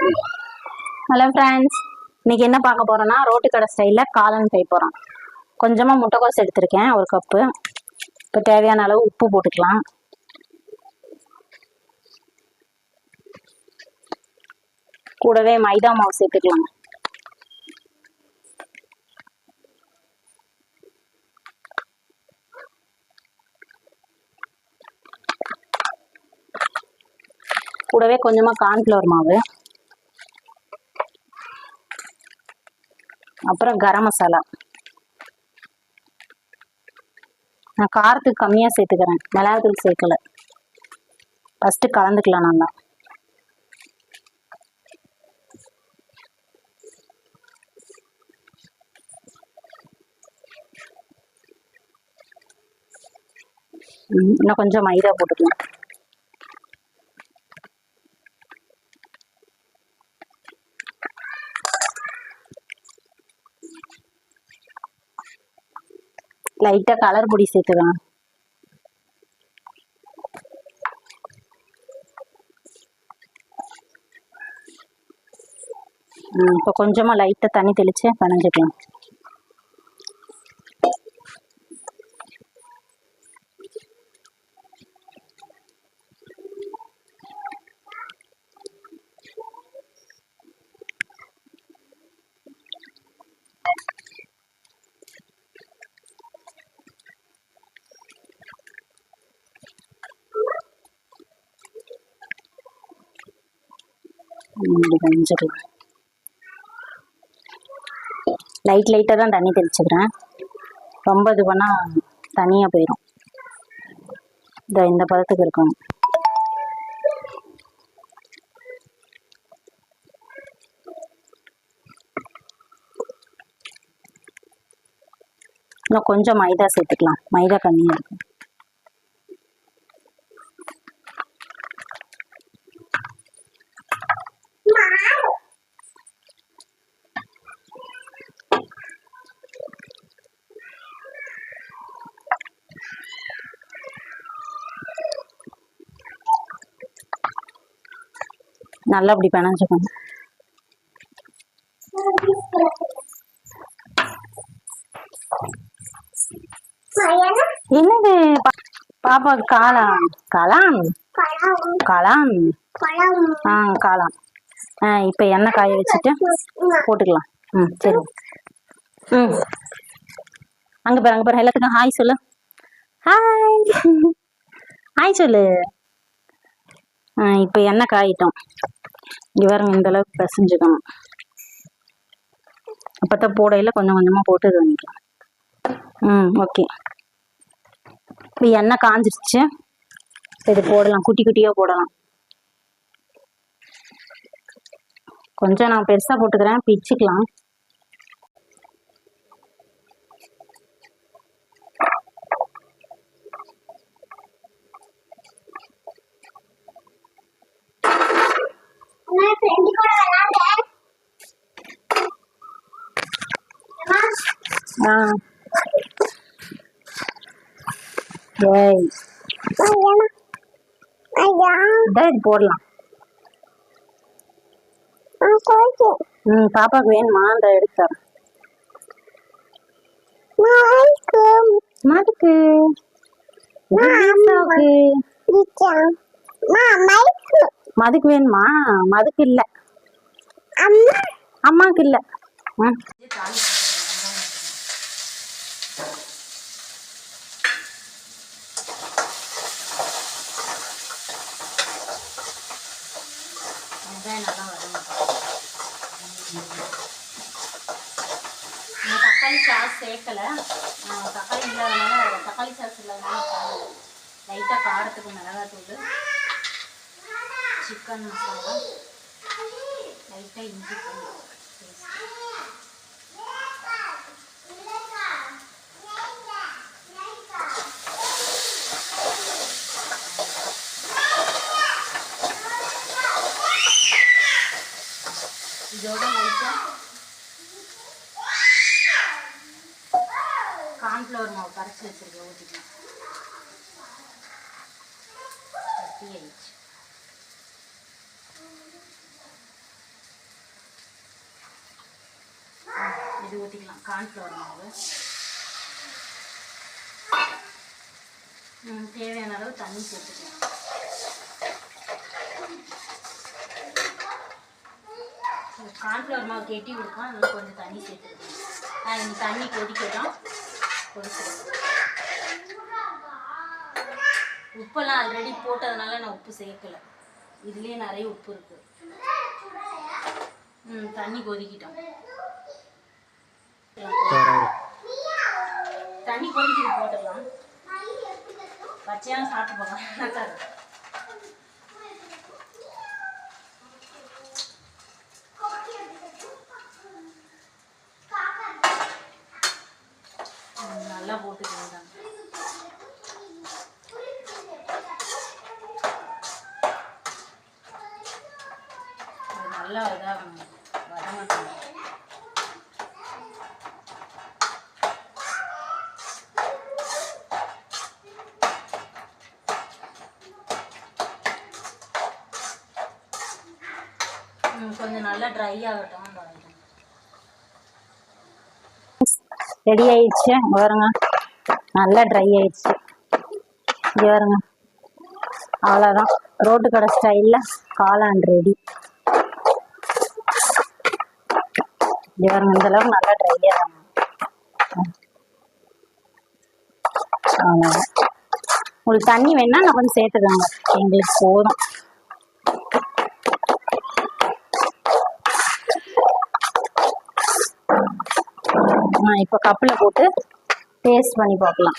Hello friends இன்றைக்கி என்ன பார்க்க போகிறோன்னா ரோட்டு கடை ஸ்டைலில் காளான் செய்ய போகிறோம் கொஞ்சமாக முட்டைக்கோஸ் எடுத்திருக்கேன் ஒரு கப்பு இப்போ தேவையான அளவு உப்பு போட்டுக்கலாம். கூடவே மைதா மாவு சேர்த்துக்கலாம். கூடவே கொஞ்சமாக கார்ன்ஃப்ளவர் மாவு. அப்புறம் கரம் மசாலா. நான் காரத்துக்கு கம்மியாக சேர்த்துக்கிறேன். மிளகாத்தூள் சேர்க்கல. ஃபஸ்ட்டு கலந்துக்கலாம் நல்லா. இன்னும் கொஞ்சம் மைதா போட்டுக்கலாம். லைட்டாக கலர் பொடி சேர்த்துக்கலாம். இப்போ கொஞ்சமாக லைட்டாக தண்ணி தெளித்து பனஞ்சிக்கலாம். இப்படி லைட் லைட்டாக தான் தண்ணி தெளிச்சுக்கிறேன். ரொம்ப இது பண்ணால் தனியாக போயிடும் இந்த இந்த பதத்துக்கு இருக்கணும். இன்னும் கொஞ்சம் மைதா சேர்த்துக்கலாம். மைதா கம்மியாக இருக்கும். நல்லா அப்படி பிணைஞ்சுக்கணும் என்னது? பா- பாப்பாக்கு காளான். காளான்? காளான். ஆ காளான். இப்போ எண்ணெய் காய வச்சுட்டு போட்டுக்கலாம். ம் சரி. ம். அங்கே பாரு அங்கே பாரு எல்லாத்துக்கும் ஹாய் சொல்லு. ஹாய் ஹாய் சொல்லு. ஆ இப்போ எண்ணெய் காயிட்டோம். இங்கே பாருங்க இந்த அளவுக்கு பிசைஞ்சுக்கணும். அப்போ தான் போடையில் கொஞ்சம் கொஞ்சமாக போட்டு இது பண்ணிக்கலாம். ம் ஓகே. இப்போ எண்ணெய் காஞ்சிருச்சு. இது போடலாம். குட்டி குட்டியாக போடலாம். கொஞ்சம் நான் பெருசாக போட்டுக்கிறேன். பிச்சுக்கலாம். ஆ. ஏய். போடலாம். ம் பாப்பாக்கு வேணுமா? இந்த எடுத்து தரேன். மதுக்கு வேணுமா? மதுக்கு இல்ல. அம்மாக்கு இல்ல. ம். நான் தக்காளி சாஸ் சேர்க்கல. தக்காளி இல்லாதனால தக்காளி சாஸ் இல்லாதனால லைட்டாக காரத்துக்கு மிளகாத்தூள் சிக்கன் மசாலா லைட்டாக இஞ்சி பண்ணி கார்ன்ஃப்ளவர் மாவு கரைச்சி வச்சுருக்கேன் ஊற்றிக்கலாம் கட்டி ஆயிடுச்சு. இது ஊற்றிக்கலாம் கார்ன்ஃப்ளவர் மாவு. தேவையான அளவு தண்ணி சேர்த்துக்கலாம். கார்ன்ஃப்ளவர் மாவு கெட்டி கொடுக்கும் அதில் கொஞ்சம் தண்ணி சேர்த்துக்கலாம். தண்ணி கொதிக்கட்டும். உப்பெல்லாம் ஆல்ரெடி போட்டதுனால நான் உப்பு சேர்க்கல. இதுலேயே நிறைய உப்பு இருக்கு. ம் தண்ணி கொதிக்கிட்டோம். தண்ணி கொதிக்கிட்டு போட்டுடலாம். பச்சையாக சாப்பிட்டு போகலாம். நல்லா நல்லா போட்டுக்கோங்க. நல்லா இதாகணும் வர ம், கொஞ்சம் நல்லா ட்ரை ஆகட்டும் பாருங்க ரெடி ஆயிடுச்சு வருங்க பாருங்க. நல்லா ட்ரை ஆயிடுச்சு. இங்க பாருங்க. அவ்வளோதான் ரோட்டு கடை ஸ்டைலில் காளான் ரெடி இங்க பாருங்க. இந்த அளவுக்கு நல்லா ட்ரை ஆகணும் அவ்வளோதான் உங்களுக்கு தண்ணி வேணால் நான் கொஞ்சம் சேர்த்துக்கோங்க எங்களுக்கு போதும். நான் இப்போ கப்பில் போட்டு டேஸ்ட் பண்ணி பார்க்கலாம்.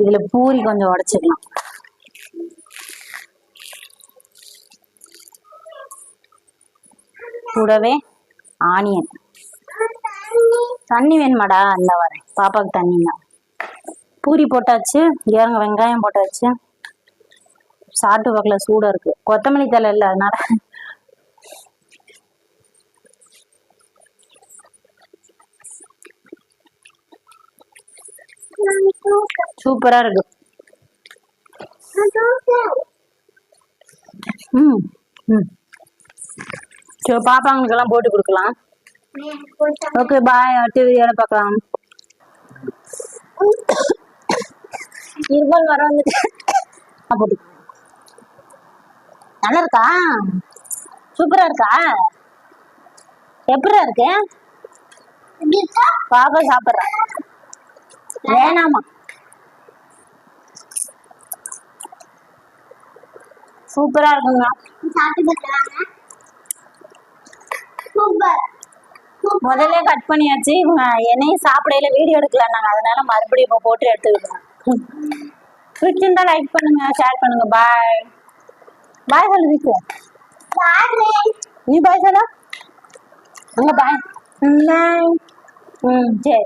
இதில் பூரி கொஞ்சம் உடச்சிக்கலாம் கூடவே ஆனியன். தண்ணி வேணுமாடா? இந்த வரேன். பாப்பாவுக்கு தான் பூரி போட்டாச்சு இறங்க வெங்காயம் போட்டாச்சு. சாப்பிட்டு பார்க்கல சூடாக இருக்கு. கொத்தமல்லி தலை இல்லை அதனால. சூப்பராக இருக்கு. ம் ம். சரி பாப்பாங்களுக்கெல்லாம் போட்டு கொடுக்கலாம். ஓகே பாய் அடுத்த வீடியோவில் பார்க்கலாம். இருமல் வர வந்துட்டு போட்டு. நல்லா இருக்கா சூப்பரா இருக்கா? எப்படிடா இருக்கு? பாப்பா சாப்பிட்றா. வேணாமா. சூப்பரா இருக்குங்க. முதல்ல கட் பண்ணியாச்சு. இவங்க என்னையும் சாப்பிடையில வீடியோ எடுக்கல நாங்க அதனால மறுபடியும் இப்போ போட்டு எடுத்துக்கிட்டோம். பிடிச்சிருந்தா லைக் பண்ணுங்க ஷேர் பண்ணுங்க. பாய் பாய் சொல்லு வீட்டு நீ பாய் சொல்ல. அங்க பாய் ம் சரி.